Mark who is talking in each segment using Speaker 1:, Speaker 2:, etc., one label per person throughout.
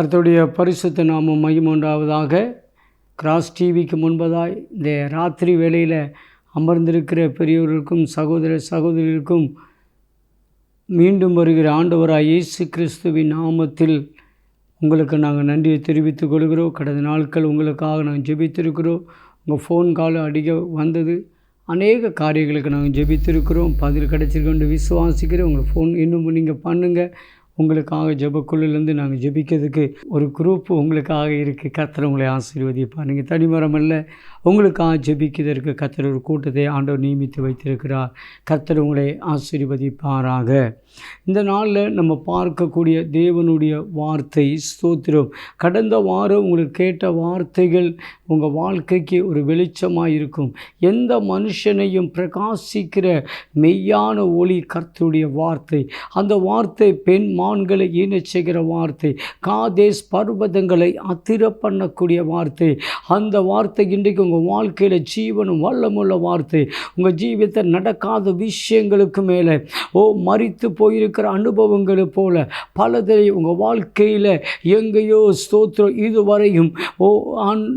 Speaker 1: கர்த்தருடைய பரிசுத்த நாமம் மகிமுண்டாவதாக கிராஸ் டிவிக்கு முன்பதாய் இந்த ராத்திரி வேளையில் அமர்ந்திருக்கிற பெரியோர்களுக்கும் சகோதர சகோதரிகளுக்கும் மீண்டும் வருகிற ஆண்டவராய் இயேசு கிறிஸ்துவின் நாமத்தில் உங்களுக்கு நாங்கள் நன்றியை தெரிவித்துக் கொள்கிறோம். கடந்த நாட்கள் உங்களுக்காக நாங்கள் ஜெபித்திருக்கிறோம். உங்கள் ஃபோன் கால் அடிக்க வந்தது. அநேக காரியங்களுக்கு நாங்கள் ஜெபித்திருக்கிறோம். பதில் கிடைச்சிருக்கோன்னு விசுவாசிக்கிறேன். உங்களுக்கு ஃபோன் இன்னும் நீங்கள் பண்ணுங்கள் உங்களுக்காக ஜெபக்குழுலேருந்து நாங்கள் ஜெபிக்கிறதுக்கு ஒரு குரூப் உங்களுக்காக இருக்குது கர்த்தர் உங்களை ஆசீர்வதிப்பார். நீங்கள் தனிமரம் இல்லை உங்களுக்காக ஜெபிக்கிறதற்கு கர்த்தர் ஒரு கூட்டத்தை ஆண்டவர் நியமித்து வைத்திருக்கிறார். கர்த்தர் உங்களை ஆசீர்வதிப்பாராக. இந்த நாளில் நம்ம பார்க்கக்கூடிய தேவனுடைய வார்த்தை ஸ்தோத்திரம். கடந்த வாரம் உங்களுக்கு கேட்ட வார்த்தைகள் உங்கள் வாழ்க்கைக்கு ஒரு வெளிச்சமாக இருக்கும். எந்த மனுஷனையும் பிரகாசிக்கிற மெய்யான ஒளி கர்த்தருடைய வார்த்தை. அந்த வார்த்தை பெண் மான்களை ஈனச் செய்கிற வார்த்தை. காதேஸ் பர்வதங்களை அதிர பண்ணக்கூடிய வார்த்தை. அந்த வார்த்தை இன்றைக்கு உங்கள் வாழ்க்கையில் ஜீவனும் வல்லமுள்ள வார்த்தை உங்கள் ஜீவியத்தை நடக்காத விஷயங்களுக்கு மேலே ஓ மறித்து போயிருக்கிற அனுபவங்களை போல பலதை உங்கள் வாழ்க்கையில் எங்கேயோ ஸ்தோத்திரம் இதுவரையும் ஓ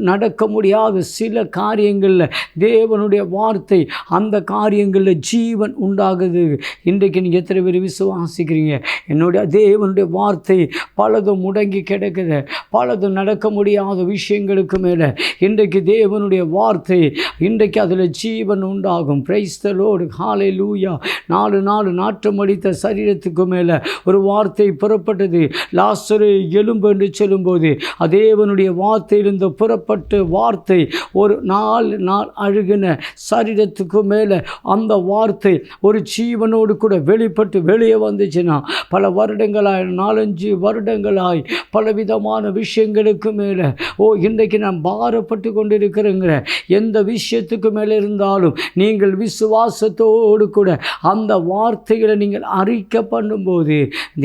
Speaker 1: நடக்க முடியாத சில காரியங்களில் தேவனுடைய வார்த்தை அந்த காரியங்களில் ஜீவன் உண்டாகுது. இன்றைக்கு நீங்கள் எத்தனை பேர் விசுவாசிக்கிறீங்க? என்னுடைய தேவனுடைய வார்த்தை பலதும் முடங்கி கிடக்குது. பலதும் நடக்க முடியாத விஷயங்களுக்கு மேலே இன்றைக்கு தேவனுடைய வார்த்தை. இன்றைக்கு அதில் ஜீவன் உண்டாகும். பிரைஸ்தலோடு காலை லூயா நாலு நாலு நாற்றம் அடித்த சரீரத்துக்கு மேலே ஒரு வார்த்தை புறப்பட்டது. லாஸ்டரு எலும்பு என்று சொல்லும்போது அதேவனுடைய வார்த்தையிலிருந்து புறப்பட்டு வார்த்தை ஒரு நாலு நாள் அழுகின சரீரத்துக்கு மேலே அந்த வார்த்தை ஒரு ஜீவனோடு கூட வெளிப்பட்டு வெளியே வந்துச்சுன்னா பல வருடங்களாய் நாலஞ்சு வருடங்களாய் பலவிதமான விஷயங்களுக்கு மேலே ஓ இன்றைக்கு நான் பாரப்பட்டு கொண்டிருக்கிறேங்கிற எந்த விஷயத்துக்கு மேலே இருந்தாலும் நீங்கள் விசுவாசத்தோடு கூட அந்த வார்த்தைகளை நீங்கள் அறிக்கை பண்ணும்போது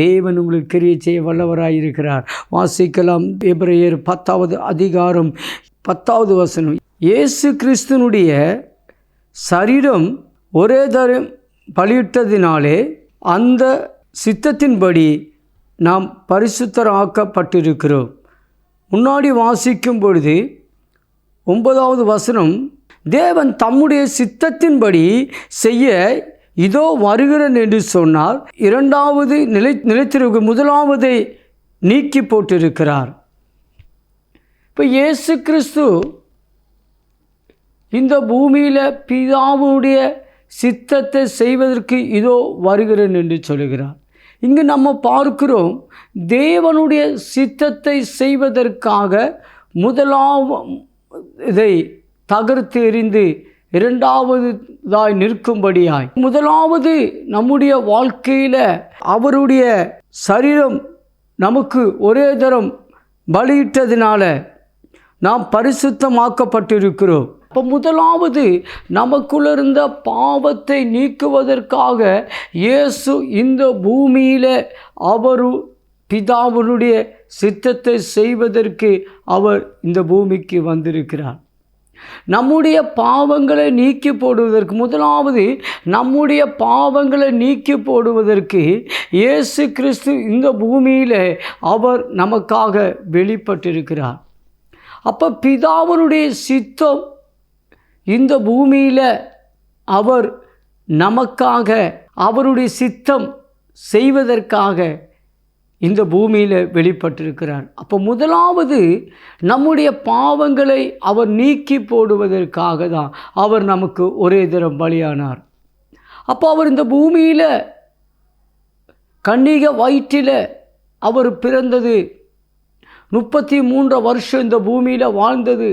Speaker 1: தேவன் உங்களுக்கு கிரியை செய்ய இருக்கிறார். வாசிக்கலாம் எபிரேயர் பத்தாவது அதிகாரம் பத்தாவது வசனம். இயேசு கிறிஸ்துனுடைய சரீரம் ஒரே தரம் பலியிட்டதினாலே அந்த சித்தத்தின்படி நாம் பரிசுத்தராக்கப்பட்டிருக்கிறோம். முன்னாடி வாசிக்கும் பொழுது ஒன்பதாவது வசனம் தேவன் தம்முடைய சித்தத்தின்படி செய்ய இதோ வருகிறேன் என்று சொன்னார். இரண்டாவது நிலை நிலைத்திருக்க முதலாவதை நீக்கி போட்டிருக்கிறார். இப்போ இயேசு கிறிஸ்து இந்த பூமியில் பிதாவுடைய சித்தத்தை செய்வதற்கு இதோ வருகிறேன் என்று சொல்கிறார் இங்கு நம்ம பார்க்கிறோம் தேவனுடைய சித்தத்தை செய்வதற்காக முதலாவ இதை தகர்த்து எறிந்து இரண்டாவதுதாய் நிற்கும்படியாய். முதலாவது நம்முடைய வாழ்க்கையில் அவருடைய சரீரம் நமக்கு ஒரே தரம் பலியிட்டதினால நாம் பரிசுத்தமாக்கப்பட்டிருக்கிறோம். இப்போ முதலாவது நமக்குள்ளிருந்த பாவத்தை நீக்குவதற்காக இயேசு இந்த பூமியில் அவரு பிதாவுடைய சித்தத்தை செய்வதற்கு அவர் இந்த பூமிக்கு வந்திருக்கிறார். நம்முடைய பாவங்களை நீக்கி போடுவதற்கு முதலாவது நம்முடைய பாவங்களை நீக்கி போடுவதற்கு இயேசு கிறிஸ்து இந்த பூமியில் அவர் நமக்காக வெளிப்பட்டிருக்கிறார். அப்போ பிதாவனுடைய சித்தம் இந்த பூமியில் அவர் நமக்காக அவருடைய சித்தம் செய்வதற்காக இந்த பூமியில் வெளிப்பட்டிருக்கிறார் அப்போ முதலாவது நம்முடைய பாவங்களை அவர் நீக்கி போடுவதற்காக தான் அவர் நமக்கு ஒரே தரம் பலியானார். அப்போ அவர் இந்த பூமியில் கன்னிக வயிற்றில் அவர் பிறந்தது. முப்பத்தி மூன்று வருஷம் இந்த பூமியில் வாழ்ந்தது.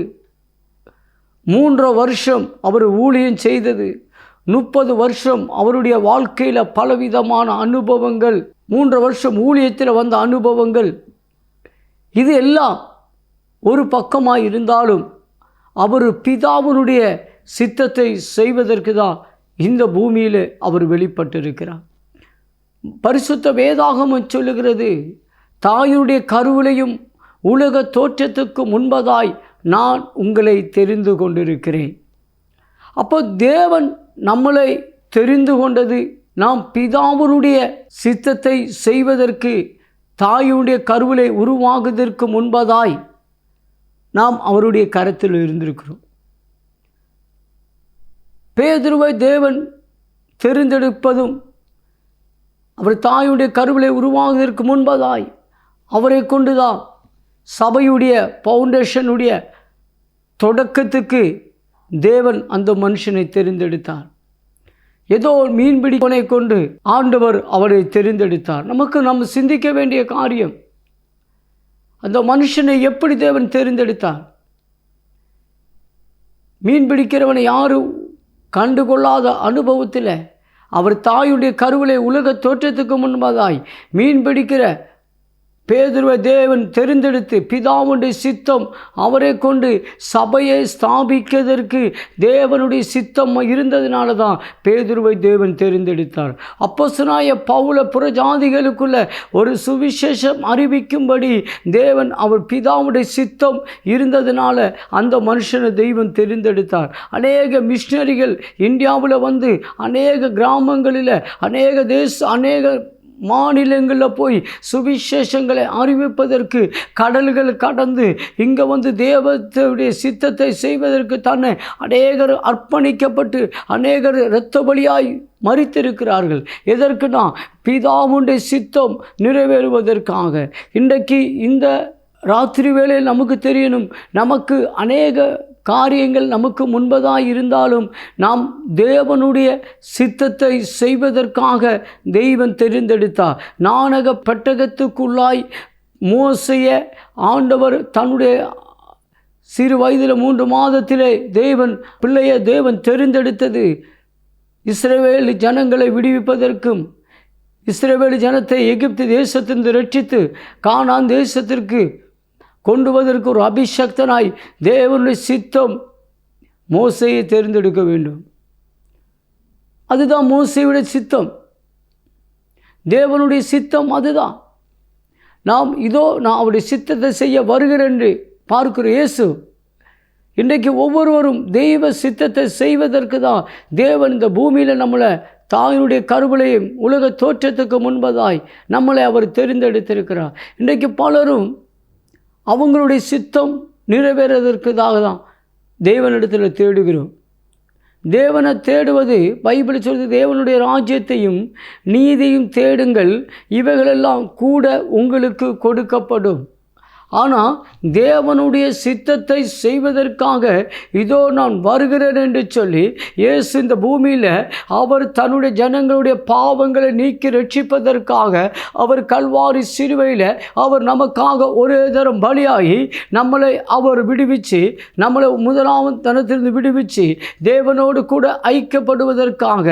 Speaker 1: மூன்று வருஷம் அவர் ஊழியம் செய்தது. முப்பது வருஷம் அவருடைய வாழ்க்கையில் பலவிதமான அனுபவங்கள் மூன்று வருஷம் ஊழியத்தில் வந்த அனுபவங்கள் இது எல்லாம் ஒரு பக்கமாக இருந்தாலும் அவர் பிதாவினுடைய சித்தத்தை செய்வதற்கு தான் இந்த பூமியில் அவர் வெளிப்பட்டிருக்கிறார். பரிசுத்த வேதாகமம் சொல்லுகிறது தாயுடைய கருவிலையும் உலக தோற்றத்துக்கு முன்பதாய் நான் உங்களை தெரிந்து கொண்டிருக்கிறேன். அப்போ தேவன் நம்மளை தெரிந்து கொண்டது நாம் பிதாவனுடைய சித்தத்தை செய்வதற்கு தாயுடைய கருவிலை உருவாகுவதற்கு முன்பதாய் நாம் அவருடைய கரத்தில் இருந்திருக்கிறோம். பேதுருவை தேவன் தெரிந்தெடுப்பதும் அவர் தாயுடைய கருவிலை உருவாகுவதற்கு முன்பதாய் அவரை கொண்டுதான் சபையுடைய பவுண்டேஷனுடைய தொடக்கத்துக்கு தேவன் அந்த மனுஷனை தெரிந்தெடுத்தார். ஏதோ ஒரு கொனை கொண்டு ஆண்டவர் அவரை தெரிந்தெடுத்தார். நமக்கு நம்ம சிந்திக்க வேண்டிய காரியம் அந்த மனுஷனை எப்படி தேவன் தெரிந்தெடுத்தார்? மீன் பிடிக்கிறவனை யாரும் கண்டுகொள்ளாத அனுபவத்தில் அவர் தாயுடைய கருவிலை உலக தோற்றத்துக்கு முன்பதாய் மீன் பிடிக்கிற பேதுருவ தேவன் தெரிந்தெடுத்து பிதாவுடைய சித்தம் அவரை கொண்டு சபையை ஸ்தாபிக்கிறதற்கு தேவனுடைய சித்தம் இருந்ததுனால தான் பேதுருவை தேவன் தெரிந்தெடுத்தார். அப்போசனாய பவுல புறஜாதிகளுக்குள்ள ஒரு சுவிசேஷம் அறிவிக்கும்படி தேவன் அவர் பிதாவுடைய சித்தம் இருந்ததுனால அந்த மனுஷனை தெய்வம் தெரிந்தெடுத்தார். அநேக மிஷினரிகள் இந்தியாவில் வந்து அநேக கிராமங்களில் அநேக தேச அநேக மாநிலங்களில் போய் சுவிசேஷங்களை அறிவிப்பதற்கு கடல்கள் கடந்து இங்கே வந்து தேவத்துடைய சித்தத்தை செய்வதற்கு தன்னை அநேகர் அர்ப்பணிக்கப்பட்டு அநேகர் இரத்த பலியாய் மறித்திருக்கிறார்கள் எதற்குனா பிதாவுடைய சித்தம் நிறைவேறுவதற்காக. இன்றைக்கு இந்த ராத்திரி வேளையில் நமக்கு தெரியணும் நமக்கு அநேக காரியங்கள் நமக்கு முன்பதாக இருந்தாலும் நாம் தேவனுடைய சித்தத்தை செய்வதற்காக தெய்வம் தெரிந்தெடுத்தார். நாணக பெட்டகத்துக்குள்ளாய் மோசைய ஆண்டவர் தன்னுடைய சிறு வயதில் மூன்று மாதத்திலே தேவன் பிள்ளைய தேவன் தெரிந்தெடுத்தது. இஸ்ரவேல் ஜனங்களை விடுவிப்பதற்கும் இஸ்ரவேல் ஜனத்தை எகிப்து தேசத்திலிருந்து ரட்சித்து கானான் தேசத்திற்கு கொண்டுவதற்கு ஒரு அபிஷக்தனாய் தேவனுடைய சித்தம் மோசையை தேர்ந்தெடுக்க வேண்டும். அதுதான் மோசையுடைய சித்தம். தேவனுடைய சித்தம் அதுதான். நாம் இதோ நான் அவருடைய சித்தத்தை செய்ய வருகிறேன் என்று பார்க்கிற இயேசு இன்றைக்கு ஒவ்வொருவரும் தெய்வ சித்தத்தை செய்வதற்கு தான் தேவன் இந்த பூமியில் நம்மளை தாயினுடைய கருவிலையும் உலக தோற்றத்துக்கு முன்பதாய் நம்மளை அவர் தெரிந்தெடுத்திருக்கிறார். இன்றைக்கு பலரும் அவங்களுடைய சித்தம் நிறைவேறதற்குதாக தான் தேவனிடத்தில் தேடுகிறோம். தேவனை தேடுவது பைபிள் சொல்வது தேவனுடைய ராஜ்யத்தையும் நீதியும் தேடுங்கள். இவைகளெல்லாம் கூட உங்களுக்கு கொடுக்கப்படும். ஆனால் தேவனுடைய சித்தத்தை செய்வதற்காக இதோ நான் வருகிறேன் என்று சொல்லி இயேசு இந்த பூமியில் அவர் தன்னுடைய ஜனங்களுடைய பாவங்களை நீக்கி ரட்சிப்பதற்காக அவர் கல்வாரி சிறுவையில் அவர் நமக்காக ஒரே தரம் பலியாகி நம்மளை அவர் விடுவிச்சு நம்மளை முதலாவது தனத்திலிருந்து விடுவிச்சு தேவனோடு கூட ஐக்கியப்படுவதற்காக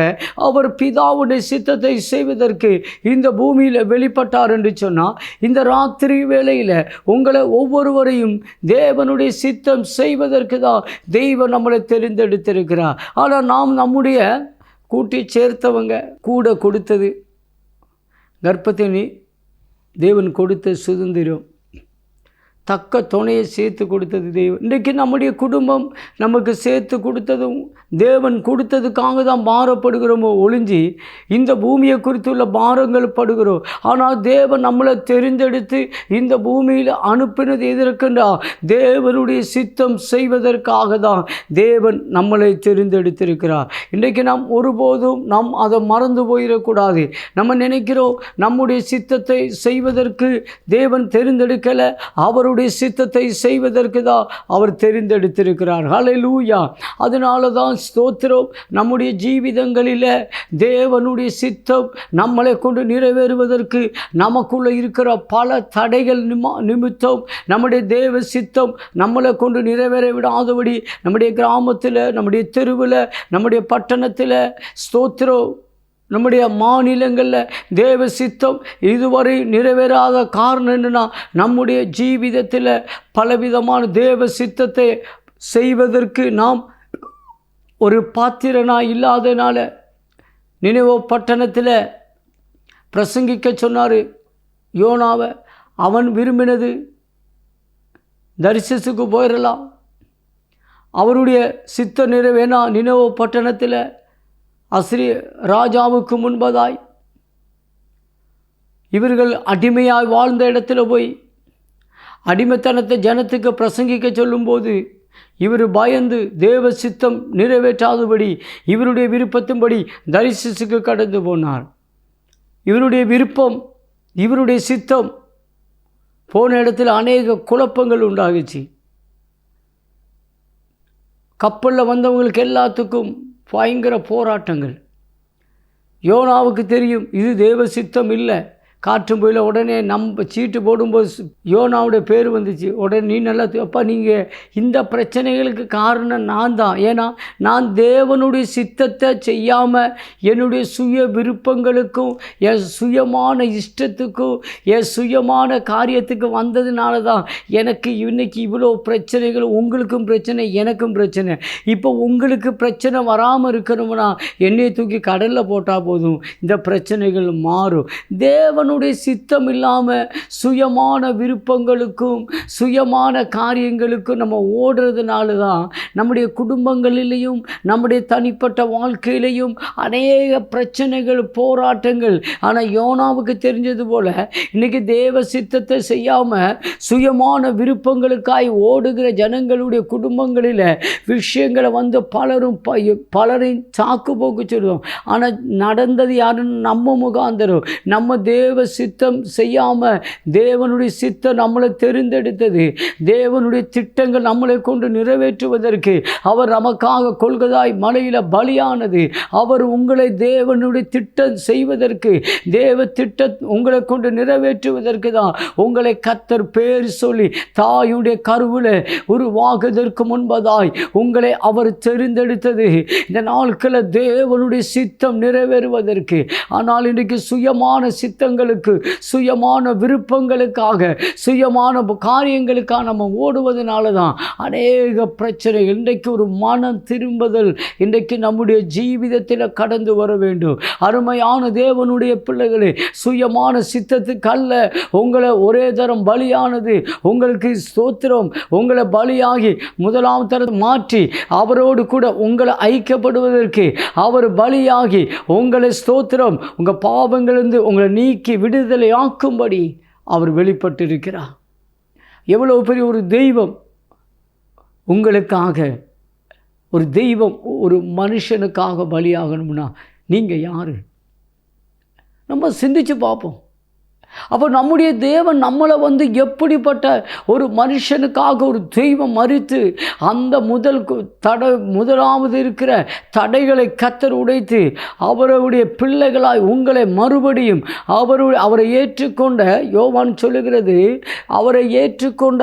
Speaker 1: அவர் பிதாவுடைய சித்தத்தை செய்வதற்கு இந்த பூமியில் வெளிப்பட்டார் என்று சொன்னால் இந்த ராத்திரி வேளையில் உங்கள் ஒவ்வொருவரையும் தேவனுடைய சித்தம் செய்வதற்கு தான் தெய்வம் நம்மளை தெரிந்தெடுத்திருக்கிறார். ஆனால் நாம் நம்முடைய கூட்டி சேர்த்தவங்க கூட கொடுத்தது கர்ப்பத்தினி தேவன் கொடுத்த சுதந்திரம். தக்க துணையை சேர்த்து கொடுத்தது தேவன். இன்றைக்கு நம்முடைய குடும்பம் நமக்கு சேர்த்து கொடுத்ததும் தேவன் கொடுத்ததுக்காக தான் பாரப்படுகிறோமோ ஒளிஞ்சி இந்த பூமியை குறித்துள்ள பாரங்கள் படுகிறோம். ஆனால் தேவன் நம்மளை தெரிந்தெடுத்து இந்த பூமியில் அனுப்பினது எதற்கென்றா? தேவனுடைய சித்தம் செய்வதற்காக தான் தேவன் நம்மளை தெரிந்தெடுத்திருக்கிறார். இன்றைக்கு நாம் ஒருபோதும் நாம் அதை மறந்து போயிடக்கூடாது. நம்ம நினைக்கிறோம் நம்முடைய சித்தத்தை செய்வதற்கு தேவன் தெரிந்தெடுக்கலை அவருடைய சித்தத்தை செய்வதற்கு தான் அவர் தெரிந்தெடுத்திருக்கிறார். ஹalleluya. அதனால தான் ஸ்தோத்திரம் நம்முடைய ஜீவிதங்களில் தேவனுடைய சித்தம் நம்மளை கொண்டு நிறைவேறுவதற்கு நமக்குள்ளே இருக்கிற பல தடைகள் நிம நிமித்தம் நம்முடைய தேவ சித்தம் நம்மளை கொண்டு நிறைவேற விடாதபடி நம்முடைய கிராமத்தில் நம்முடைய தெருவில் நம்முடைய பட்டணத்தில் ஸ்தோத்திரம். நம்முடைய மாநிலங்களில் தேவ சித்தம் இதுவரை நிறைவேறாத காரணம் என்னென்னா நம்முடைய ஜீவிதத்தில் பலவிதமான தேவ சித்தத்தை செய்வதற்கு நாம் ஒரு பாத்திரனா இல்லாதனால நினைவோ பட்டணத்தில் பிரசங்கிக்க சொன்னார் யோனாவை. அவன் விரும்பினது தரிசனத்துக்கு போயிடலாம். அவருடைய சித்த நிறைவேனா நினைவோ பட்டணத்தில் அஸ்ரி ராஜாவுக்கு முன்பதாய். இவர்கள் அடிமையாய் வாழ்ந்த இடத்துல போய் அடிமைத்தனத்தை ஜனத்துக்கு பிரசங்கிக்க சொல்லும்போது இவர் பயந்து தேவ சித்தம் நிறைவேற்றாதபடி இவருடைய விருப்பத்தின்படி தரிசிசுக்கு கடந்து போனார். இவருடைய விருப்பம் இவருடைய சித்தம் போன இடத்துல அநேக குழப்பங்கள் உண்டாகுச்சு. கப்பலில் வந்தவங்களுக்கு எல்லாத்துக்கும் பயங்கர போராட்டங்கள். யோனாவுக்கு தெரியும் இது தேவ சித்தம் இல்லை. காற்றும் போயில உடனே நம்ம சீட்டு போடும்போது யோனாவுடைய பேர் வந்துச்சு. உடனே நீ நல்லா அப்பா நீங்கள் இந்த பிரச்சனைகளுக்கு காரணம் நான் தான். ஏன்னா நான் தேவனுடைய சித்தத்தை செய்யாமல் என்னுடைய சுய விருப்பங்களுக்கும் என் சுயமான இஷ்டத்துக்கும் என் சுயமான காரியத்துக்கு வந்ததுனால தான் எனக்கு இன்னைக்கு இவ்வளோ பிரச்சனைகள் உங்களுக்கும் பிரச்சனை எனக்கும் பிரச்சனை. இப்போ உங்களுக்கு பிரச்சனை வராமல் இருக்கணும்னா எண்ணெயை தூக்கி கடலில் போட்டால் போதும். இந்த பிரச்சனைகள் மாறும். தேவனுடைய சித்தம் இல்லாமல் சுயமான விருப்பங்களுக்கும் சுயமான காரியங்களுக்கும் நம்ம ஓடுறதுனால தான் நம்முடைய குடும்பங்களிலேயும் நம்முடைய தனிப்பட்ட வாழ்க்கையிலையும் அநேக பிரச்சனைகள் போராட்டங்கள். ஆனால் யோனாவுக்கு தெரிஞ்சது போல இன்னைக்கு தேவ சித்தத்தை செய்யாமல் சுயமான விருப்பங்களுக்காய் ஓடுகிற ஜனங்களுடைய குடும்பங்களில் விஷயங்களை வந்து பலரும் ப- பலரையும் சாக்கு போக்கு சொல்லுவோம் ஆனால் நடந்தது யாருன்னு நம்ம முகாந்தரும். நம்ம தேவ சித்தம் செய்யாமல் தேவனுடைய சித்தம் நம்மளை தெரிந்தெடுத்தது. தேவனுடைய திட்டங்கள் நம்மளை கொண்டு நிறைவேற்றுவதற்கு அவர் நமக்காக கொள்கதாய் மலையில் பலியானது. அவர் உங்களை தேவனுடைய திட்டம் செய்வதற்கு தேவ திட்டம் உங்களை கொண்டு நிறைவேற்றுவதற்கு தான் உங்களை கத்தர் பேர் சொல்லி தாயுடைய கருவில் உருவாகுவதற்கு முன்பதாய் உங்களை அவர் தெரிந்தெடுத்தது. இந்த நாட்களில் தேவனுடைய சித்தம் நிறைவேறுவதற்கு ஆனால் இன்றைக்கு சுயமான சித்தங்கள் விருப்பங்களுக்கு சுயமான விருப்பங்களுக்காக சுயமான காரியங்களுக்காக நம்ம ஓடுவதனால தான் அநேக பிரச்சனை இன்றைக்கு ஒரு மனம் திரும்புதல் இன்றைக்கு நம்முடைய ஜீவிதத்தில் கடந்து வர வேண்டும். அருமையான தேவனுடைய பிள்ளைகளே சுயமான சித்தத்துக்கு அல்ல உங்களை ஒரே தரம் பலியானது உங்களுக்கு ஸ்தோத்திரம் உங்களை பலியாகி முதலாம் தரம் மாற்றி அவரோடு கூட உங்களை ஐக்கியப்படுவதற்கு அவர் பலியாகி உங்களை ஸ்தோத்திரம் உங்கள் பாவங்களிலிருந்து உங்களை நீக்கி விடுதலை ஆக்கும்படி அவர் வெளிப்பட்டிருக்கிறார். எவ்வளோ பெரிய ஒரு தெய்வம். உங்களுக்காக ஒரு தெய்வம் ஒரு மனுஷனுக்காக பலியாகணும்னா நீங்கள் யார்? நம்ம சிந்திச்சு பார்ப்போம். அப்போ நம்முடைய தேவன் நம்மளை வந்து எப்படிப்பட்ட ஒரு மனுஷனுக்காக ஒரு தெய்வம் மறித்து அந்த முதல் கு- தடை முதலாவது இருக்கிற தடைகளை கத்தர் உடைத்து அவருடைய பிள்ளைகளாய் உங்களை மறுபடியும் அவருடைய அவரை ஏற்றுக்கொண்ட யோவான் சொல்லுகிறது அவரை ஏற்றுக்கொண்ட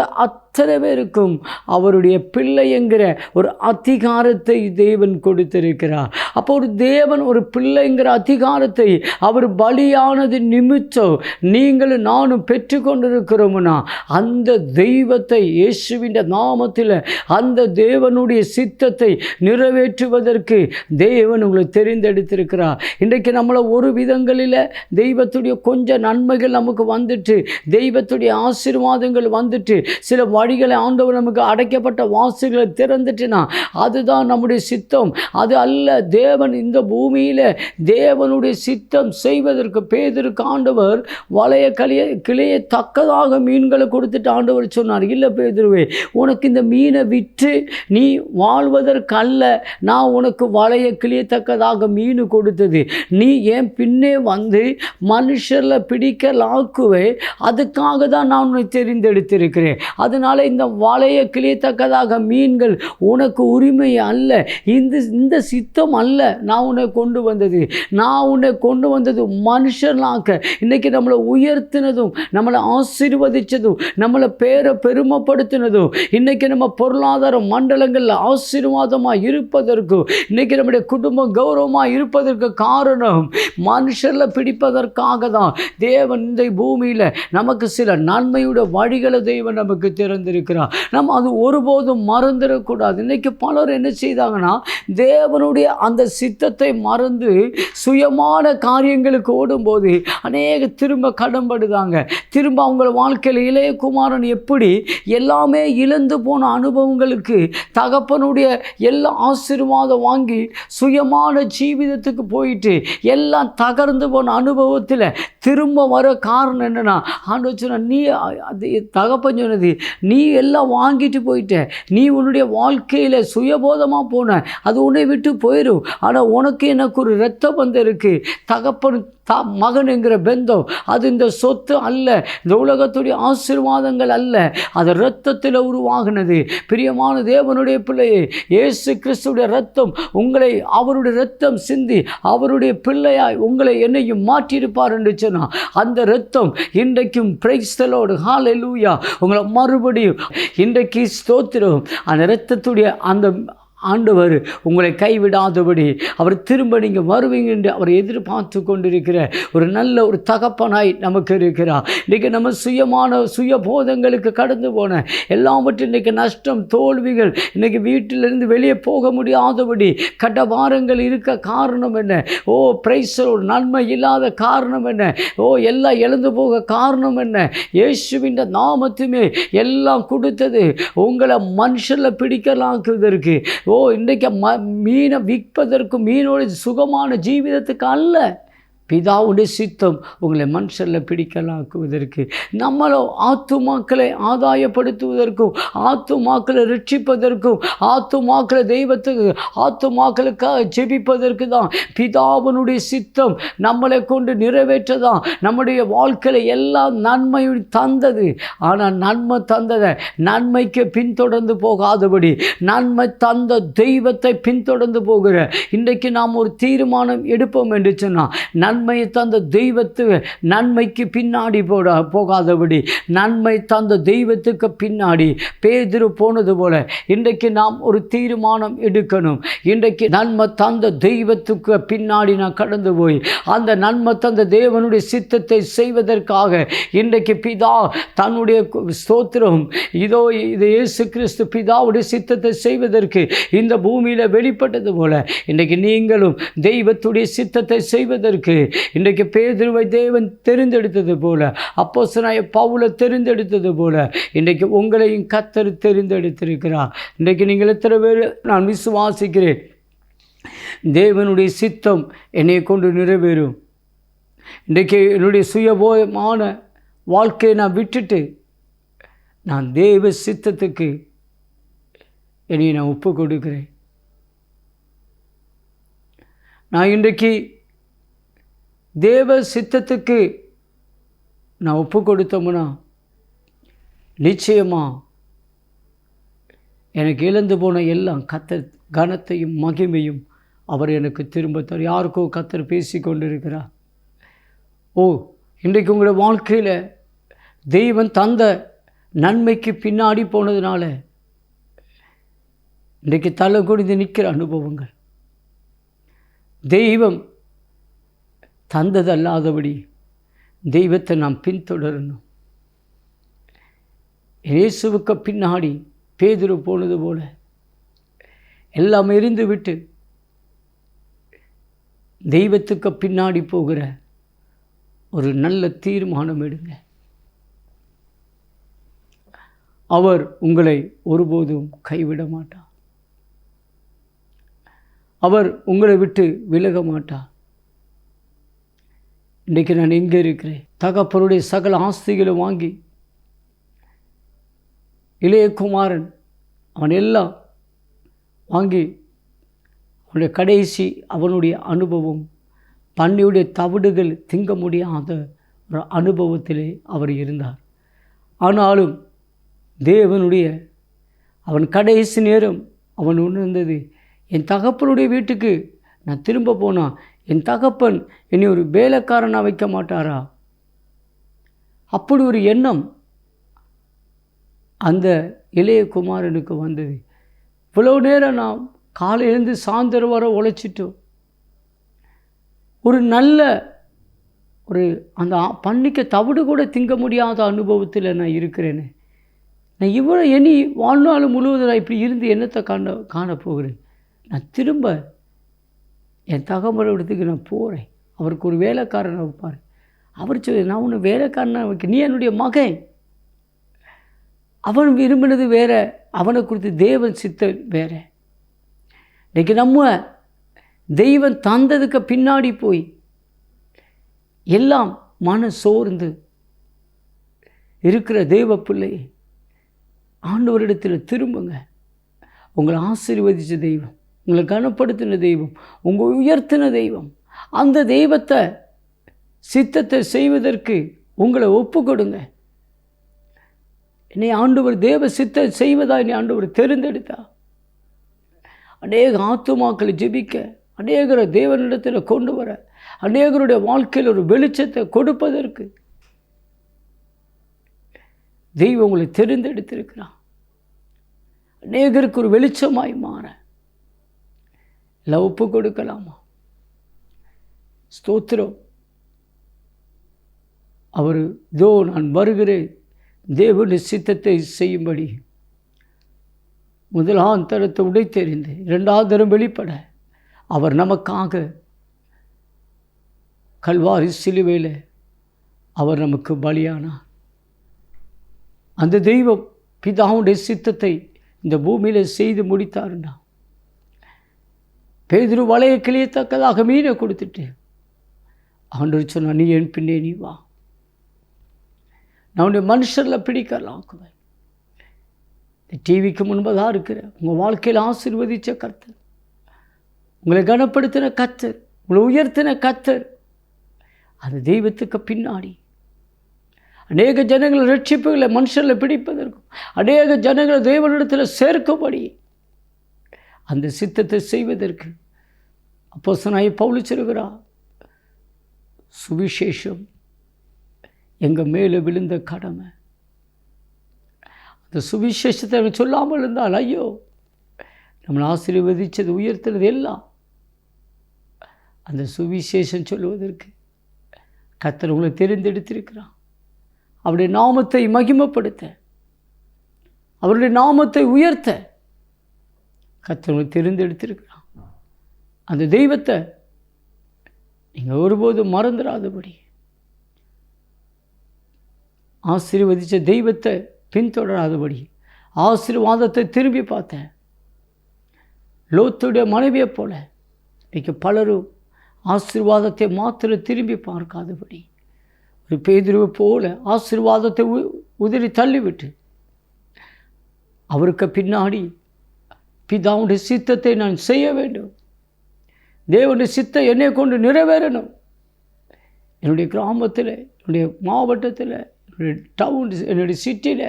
Speaker 1: அத்தனை பேருக்கும் அவருடைய பிள்ளை என்கிற ஒரு அதிகாரத்தை தேவன் கொடுத்திருக்கிறார். அப்போ ஒரு தேவன் ஒரு பிள்ளைங்கிற அதிகாரத்தை அவர் பலியானது நிமித்தம் நீங்களும் நானும் பெற்றுக்கொண்டிருக்கிறோம்னா அந்த தெய்வத்தை இயேசுவின் நாமத்தில் அந்த தேவனுடைய சித்தத்தை நிறைவேற்றுவதற்கு தேவன் உங்களை தெரிந்தெடுத்திருக்கிறார். இன்றைக்கு நம்மளை ஒரு விதங்களில் தெய்வத்துடைய கொஞ்சம் நன்மைகள் நமக்கு வந்துட்டு தெய்வத்துடைய ஆசீர்வாதங்கள் வந்துட்டு சில வழிகளை ஆண்டவர் நமக்கு அடைக்கப்பட்ட வாசுகளை திறந்துட்டுனா அதுதான் நம்முடைய சித்தம். அது அல்ல தேவன் இந்த பூமியில் தேவனுடைய சித்தம் செய்வதற்கு பேதருக்கு ஆண்டவர் வளைய கிளிய கிளையை தக்கதாக மீன்களை கொடுத்துட்டு ஆண்டவர் சொன்னார். இல்லை பேதுருவே உனக்கு இந்த மீனை விற்று நீ வாழ்வதற்கல்ல. நான் உனக்கு வளைய கிளியத்தக்கதாக மீன் கொடுத்தது. நீ ஏன் பின்னே வந்து மனுஷரில் பிடிக்க லாக்குவே. அதுக்காக தான் நான் உன்னை தெரிந்தெடுத்திருக்கிறேன். அதனால் அதனால் இந்த வலையை கிளியத்தக்கதாக மீன்கள் உனக்கு உரிமை அல்ல. இந்த இந்த சித்தம் அல்ல. நான் உன்னை கொண்டு வந்தது. நான் உன்னை கொண்டு வந்தது மனுஷனாக்க. இன்றைக்கி நம்மளை உயர்த்தினதும் நம்மளை ஆசீர்வதித்ததும் நம்மளை பேரை பெருமைப்படுத்தினதும் இன்றைக்கி நம்ம பொருளாதார மண்டலங்களில் ஆசீர்வாதமாக இருப்பதற்கும் இன்றைக்கி நம்முடைய குடும்பம் கௌரவமாக இருப்பதற்கு காரணம் மனுஷரில் பிடிப்பதற்காக தான் தேவன் இந்த பூமியில் நமக்கு சில நன்மையுடைய வழிகளை தெய்வம் நமக்கு திறந்திருக்கிறார் நம்ம அது ஒருபோதும் மறந்துடக்கூடாது. இன்றைக்கி பலர் என்ன செய்தாங்கன்னா தேவனுடைய அந்த சித்தத்தை மறந்து சுயமான காரியங்களுக்கு ஓடும்போது அநேக திரும்ப கடன்படுதாங்க திரும்ப அவங்க வாழ்க்கையில் இளையகுமாரன் எப்படி எல்லாமே இழந்து போன அனுபவங்களுக்கு தகப்பனுடைய எல்லா ஆசீர்வாதம் வாங்கி சுயமான ஜீவிதத்துக்கு போயிட்டு எல்லாம் தகர்ந்து போன அனுபவத்தில் திரும்ப வர காரணம் என்னன்னா ஆண்டு சொன்ன நீ அது தகப்பன் சொன்னது நீ எல்லாம் வாங்கிட்டு போயிட்ட. நீ உன்னுடைய வாழ்க்கையில் சுயபோதமாக போன. அது உன்னை விட்டு போயிடும் ஆனால் உனக்கு எனக்கு ஒரு இரத்த பந்தம் இருக்குது தகப்பன் தா மகன் என்கிற பெந்தம். அது இந்த சொத்து அல்ல. இந்த உலகத்துடைய ஆசீர்வாதங்கள் அல்ல. அது இரத்தத்தில் உருவாகினது. பிரியமான தேவனுடைய பிள்ளையே இயேசு கிறிஸ்துடைய ரத்தம் உங்களை அவருடைய ரத்தம் சிந்தி அவருடைய பிள்ளையாய் உங்களை என்னையும் மாற்றியிருப்பார் என்று சொன்னால் அந்த ரத்தம் இன்றைக்கும் பிரைஸ்தலோடு ஹாலெலூயா உங்களை மறுபடியும் இன்றைக்கு ஸ்தோத்திரம். அந்த இரத்தத்துடைய அந்த ஆண்டவர் உங்களை கைவிடாதபடி அவர் திரும்ப நீங்கள் வருவீங்க என்று அவர் எதிர்பார்த்து கொண்டிருக்கிற ஒரு நல்ல ஒரு தகப்பனாய் நமக்கு இருக்கிறார். இன்றைக்கி நம்ம சுயமான சுய போதங்களுக்கு கடந்து போன எல்லாவற்றும் இன்றைக்கி நஷ்டம் தோல்விகள் இன்றைக்கி வீட்டிலிருந்து வெளியே போக முடியாதபடி கடபாரங்கள் இருக்க காரணம் என்ன? ஓ பிரைஸோட நன்மை இல்லாத காரணம் என்ன? ஓ எல்லாம் எழுந்து போக காரணம் என்ன? இயேசுவின் நாமத்துமே எல்லாம் கொடுத்தது உங்களை மனுஷனில் பிடிக்கலாக்குவதற்கு ஓ இன்றைக்கு ம மீனை விற்பதற்கு மீனோட சுகமான ஜீவிதத்துக்கு அல்ல. பிதாவுடைய சித்தம் உங்களை மனுஷரில் பிடிக்கலாக்குவதற்கு நம்மளோ ஆத்துமாக்களை ஆதாயப்படுத்துவதற்கும் ஆத்துமாக்களை ரட்சிப்பதற்கும் ஆத்துமாக்களை தெய்வத்துக்கு ஆத்துமாக்களுக்காக ஜெபிப்பதற்கு தான் பிதாவனுடைய சித்தம் நம்மளை கொண்டு நிறைவேற்ற தான் நம்முடைய வாழ்க்கையில் எல்லாம் நன்மை தந்தது. ஆனால் நன்மை தந்ததை நன்மைக்கு பின்தொடர்ந்து போகாதபடி நன்மை தந்த தெய்வத்தை பின்தொடர்ந்து போகிற இன்றைக்கு நாம் ஒரு தீர்மானம் எடுப்போம் என்று சொன்னால் நன்மை நன்மையை தந்த தெய்வத்து நன்மைக்கு பின்னாடி போட போகாதபடி நன்மை தந்த தெய்வத்துக்கு பின்னாடி பேதிரு போனது போல இன்றைக்கு நாம் ஒரு தீர்மானம் எடுக்கணும். இன்றைக்கு நன்மை தந்த தெய்வத்துக்கு பின்னாடி நான் கடந்து போய் அந்த நன்மை தந்த தேவனுடைய சித்தத்தை செய்வதற்காக இன்றைக்கு பிதா தன்னுடைய ஸ்தோத்திரம் இதோ இது இயேசு கிறிஸ்து பிதாவுடைய சித்தத்தை செய்வதற்கு இந்த பூமியில் வெளிப்பட்டது போல இன்றைக்கு நீங்களும் தெய்வத்துடைய சித்தத்தை செய்வதற்கு இன்றைக்கு பேதுருவை தேவன் தெரிந்தெடுத்தது போல அப்போஸ்தலனாய பவுலை தெரிந்தெடுத்தது போல இன்றைக்கு உங்களையும் கத்தர் தெரிந்தெடுத்திருக்கிறார். இன்றைக்கு நீங்கள் எத்தனை பேர் நான் விசுவாசிக்கிறேன். தேவனுடைய சித்தம் என்னை கொண்டு நிறைவேறும். இன்றைக்கு என்னுடைய சுயபோயமான வாழ்க்கையை நான் விட்டுட்டு நான் தேவ சித்தத்துக்கு என்னை நான் ஒப்பு கொடுக்கிறேன் நான் இன்றைக்கு தேவ சித்தத்துக்கு நான் ஒப்பு கொடுத்தோம்னா நிச்சயமாக எனக்கு இழந்து போன எல்லாம் கத்தர் கனத்தையும் மகிமையும் அவர் எனக்கு திரும்ப தரும் யாருக்கோ கத்தர் பேசி கொண்டிருக்கிறார். ஓ இன்றைக்கு உங்களோட வாழ்க்கையில் தெய்வம் தந்த நன்மைக்கு பின்னாடி போனதுனால இன்றைக்கு தலை குடிந்து நிற்கிற அனுபவங்கள். தெய்வம் தந்ததல்லாதபடி தெய்வத்தை நாம் பின்தொடரணும். இயேசுவுக்கு பின்னாடி பேதுரு போனது போல எல்லாம் எரிந்து விட்டு தெய்வத்துக்கு பின்னாடி போகிற ஒரு நல்ல தீர்மானம் எடுங்க. அவர் உங்களை ஒருபோதும் கைவிட மாட்டார். அவர் உங்களை விட்டு விலக மாட்டார். இன்றைக்கி நான் எங்கே இருக்கிறேன். தகப்பனுடைய சகல ஆஸ்திகளை வாங்கி இளையகுமாரன் அவன் எல்லாம் வாங்கி அவனுடைய கடைசி அவனுடைய அனுபவம் பன்னியுடைய தவிடுகள் திங்க முடியாத ஒரு அனுபவத்திலே அவர் இருந்தார். ஆனாலும் தேவனுடைய அவன் கடைசி நேரம் அவன் உணர்ந்தது என் தகப்பனுடைய வீட்டுக்கு நான் திரும்ப போனால் என் தகப்பன் என்னை ஒரு வேலைக்காரனாக வைக்க மாட்டாரா? அப்படி ஒரு எண்ணம் அந்த இளைய குமாரனுக்கு வந்தது. இவ்வளோ நேரம் நாம் காலையிலேருந்து சாயந்தரம் வர உழைச்சிட்டோம். ஒரு நல்ல ஒரு அந்த பண்ணிக்க தவிடு கூட திங்க முடியாத அனுபவத்தில் நான் இருக்கிறேனே. நான் இவ்வளோ இனி வாழ்நாள் முழுவதும் நான் இப்படி இருந்து என்னத்தை காண காணப்போகிறேன்? நான் திரும்ப என் தகவல் இடத்துக்கு நான் போகிறேன் அவருக்கு ஒரு வேலைக்காரனை வைப்பார். அவர் சொல்லி நான் உன்னை வேலைக்காரனை வைக்க நீ என்னுடைய மகன். அவன் விரும்பினது வேற அவனை குறித்து தேவன் சித்த வேற. இன்றைக்கி நம்ம தெய்வம் தந்ததுக்கு பின்னாடி போய் எல்லாம் மன சோர்ந்து இருக்கிற தெய்வ பிள்ளை ஆண்டவரிடத்தில் திரும்புங்க. உங்களை ஆசீர்வதித்த தெய்வம். உங்களை கனப்படுத்தின தெய்வம் உங்களை உயர்த்தின தெய்வம். அந்த தெய்வத்தை சித்தத்தை செய்வதற்கு உங்களை ஒப்பு கொடுங்க என்னை ஆண்டவர் தேவ சித்த செய்வதா? என்னை ஆண்டவர் தெரிந்தெடுத்தா? அநேக ஆத்துமாக்களை ஜெபிக்க அநேகரை தேவனிடத்தில் கொண்டு வர அநேகருடைய வாழ்க்கையில் ஒரு வெளிச்சத்தை கொடுப்பதற்கு தெய்வம் உங்களை தெரிந்தெடுத்திருக்கிறான். அநேகருக்கு ஒரு வெளிச்சமாய் மாற. இல்லை ஒப்பு கொடுக்கலாமா? ஸ்தோத்திரம். அவர் இதோ நான் வருகிறேன். தேவனுடைய சித்தத்தை செய்யும்படி. முதலாம் தரத்தை உடைத்தெறிந்து இரண்டாவது தரம் வெளிப்பட அவர் நமக்காக கல்வாரி சிலுவையில் அவர் நமக்கு பலியானார். அந்த தெய்வம் பிதாவுடைய சித்தத்தை இந்த பூமியில் செய்து முடித்தாருன்னா பேதுரு வளைய கிளியத்தக்கதாக மீனை கொடுத்துட்டு ஆண்டவர் சொன்னா நீ என் பின்னே நீ வா. நான் உன்னை மனுஷரில் பிடிக்கலாம் டிவிக்கு முன்பதாக இருக்கிற உங்கள் வாழ்க்கையில் ஆசீர்வதித்த கர்த்தர். உங்களை கனப்படுத்தின கத்தர் உங்களை உயர்த்தின கத்தர் அந்த தெய்வத்துக்கு பின்னாடி. அநேக ஜனங்களை ரட்சிப்புகளை மனுஷரில் பிடிப்பதற்கும் அநேக ஜனங்களை தெய்வனிடத்தில் சேர்க்கும்படி அந்த சித்தத்தை செய்வதற்கு அப்போ சொன்னாய் பவுளி சுவிசேஷம் எங்கள் மேலே விழுந்த கடமை. அந்த சுவிசேஷத்தை சொல்லாமல் இருந்தால் ஐயோ நம்மளை ஆசீர்வதித்தது உயர்த்தினது எல்லாம். அந்த சுவிசேஷம் சொல்லுவதற்கு கத்தர் உங்களை தெரிந்தெடுத்திருக்கிறான் அவருடைய நாமத்தை மகிமைப்படுத்த அவருடைய நாமத்தை உயர்த்த கத்தர் உங்களை தெரிந்தெடுத்திருக்கிறான் அந்த தெய்வத்தை நீங்கள் ஒருபோதும் மறந்துடாதபடி ஆசீர்வதித்த தெய்வத்தை பின்தொடராதபடி. ஆசீர்வாதத்தை திரும்பி பார்த்தேன். லோத்துடைய மனைவியைப் போல. இன்றைக்கு பலரும் ஆசீர்வாதத்தை மாத்திர திரும்பி பார்க்காதபடி. ஒரு பேதிரிவு போல ஆசீர்வாதத்தை உ உதிரி தள்ளிவிட்டு. அவருக்கு பின்னாடி பிதாவுடைய சித்தத்தை நான் செய்ய வேண்டும். தேவனுடைய சித்தம் என்னை கொண்டு நிறைவேறணும். என்னுடைய கிராமத்தில் என்னுடைய மாவட்டத்தில் என்னுடைய டவுன் என்னுடைய சிட்டியில்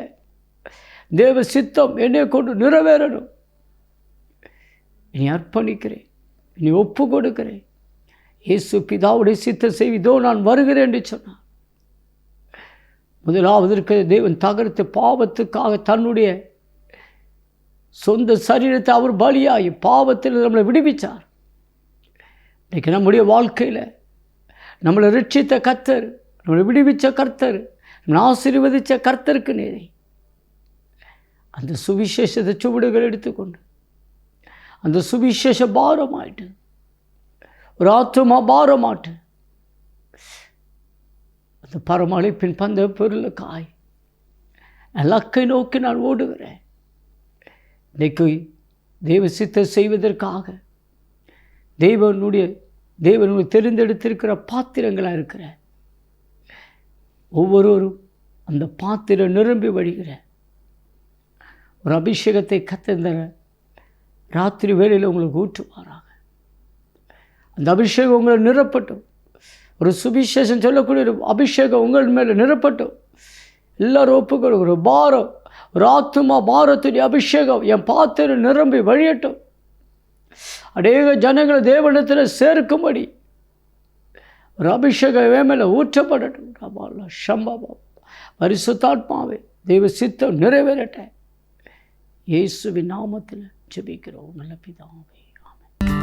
Speaker 1: தேவ சித்தம் என்னை கொண்டு நிறைவேறணும். நீ அர்ப்பணிக்கிறேன் நீ ஒப்பு கொடுக்கிறேன் இயேசு பிதாவுடைய சித்த செய்வதோ நான் வருகிறேன் என்று சொன்னான் முதலாவது தேவன் தகர்த்து பாவத்துக்காக தன்னுடைய சொந்த சரீரத்தை அவர் பலியாகி பாவத்தில் நம்மளை விடுவிச்சார். இன்றைக்கி நம்முடைய வாழ்க்கையில் நம்மளை ரட்சித்த கர்த்தர் நம்மளை விடுவித்த கர்த்தர் நம்மளை ஆசீர்வதித்த கர்த்தருக்கு நேரே. அந்த சுவிசேஷத்தை சுவடுகள் எடுத்துக்கொண்டு அந்த சுவிசேஷ பாரமாயிட்டு ஒரு ஆத்மா பாரமாட்டு அந்த பரமழைப்பின் பந்த பொருளுக்காய் லக்கை நோக்கி நான் ஓடுகிறேன். இன்றைக்கு தெய்வ சித்தம் செய்வதற்காக தெய்வனுடைய தேவனுடைய தெரிந்தெடுத்திருக்கிற பாத்திரங்களாக இருக்கிற ஒவ்வொருவரும் அந்த பாத்திரம் நிரம்பி வழிகிற ஒரு அபிஷேகத்தை கத்தந்தர ராத்திரி வேளையில் உங்களுக்கு ஊற்றுவாராக. அந்த அபிஷேகம் உங்களை நிரப்பட்டும். ஒரு சுபிசேஷம் சொல்லக்கூடிய ஒரு அபிஷேகம் உங்கள் மேலே நிரப்பட்டும். எல்லாரும் ஒப்புக்கொடு ஒரு பாரம் ஒரு ஆத்மா அபிஷேகம் என் பாத்திரம் நிரம்பி வழியட்டும். அநேக ஜனங்களை தேவனத்தில் சேர்க்கும்படி ஒரு அபிஷேகம் வேமையில் ஊற்றப்படட்டும். சம்பவம் பரிசுத்தாத்மாவே தெய்வ சித்தம் நிறைவேறட்ட இயேசுவின் நாமத்தில் ஜெபிக்கிறோம். நல்ல பிதாவே ஆமென்.